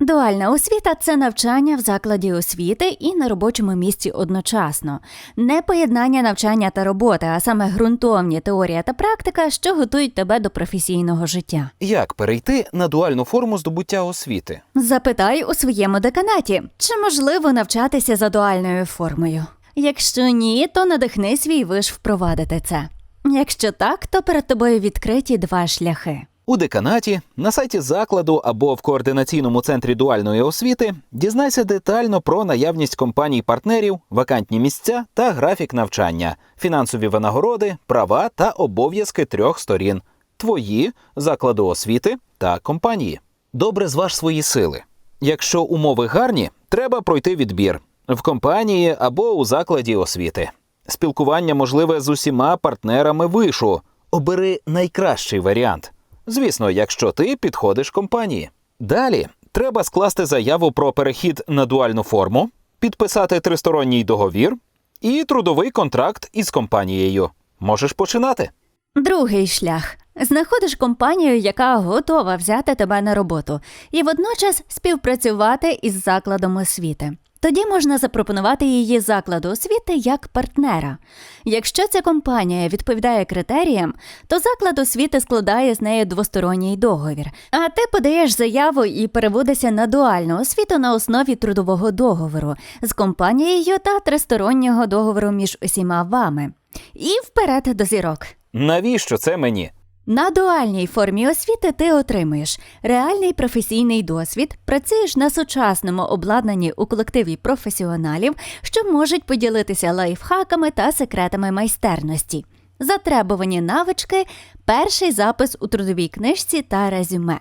Дуальна освіта це навчання в закладі освіти і на робочому місці одночасно. Не поєднання навчання та роботи, а саме ґрунтовні теорія та практика, що готують тебе до професійного життя. Як перейти на дуальну форму здобуття освіти? Запитай у своєму деканаті, чи можливо навчатися за дуальною формою. Якщо ні, то надихни свій виш впровадити це. Якщо так, то перед тобою відкриті два шляхи. У деканаті, на сайті закладу або в координаційному центрі дуальної освіти дізнайся детально про наявність компаній-партнерів, вакантні місця та графік навчання, фінансові винагороди, права та обов'язки трьох сторін твої, закладу освіти та компанії. Добре зваж свої сили. Якщо умови гарні, треба пройти відбір в компанії або у закладі освіти. Спілкування можливе з усіма партнерами вишу. Обери найкращий варіант. Звісно, якщо ти підходиш компанії. Далі треба скласти заяву про перехід на дуальну форму, підписати тристоронній договір і трудовий контракт із компанією. Можеш починати. Другий шлях. Знаходиш компанію, яка готова взяти тебе на роботу, і водночас співпрацювати із закладом освіти. Тоді можна запропонувати її закладу освіти як партнера. Якщо ця компанія відповідає критеріям, то заклад освіти складає з нею двосторонній договір. А ти подаєш заяву і переводишся на дуальну освіту на основі трудового договору з компанією та тристороннього договору між усіма вами. І вперед до зірок. Навіщо це мені? На дуальній формі освіти ти отримуєш реальний професійний досвід, працюєш на сучасному обладнанні у колективі професіоналів, що можуть поділитися лайфхаками та секретами майстерності. Затребувані навички, перший запис у трудовій книжці та резюме.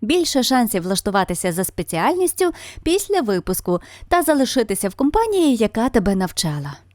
Більше шансів влаштуватися за спеціальністю після випуску та залишитися в компанії, яка тебе навчала.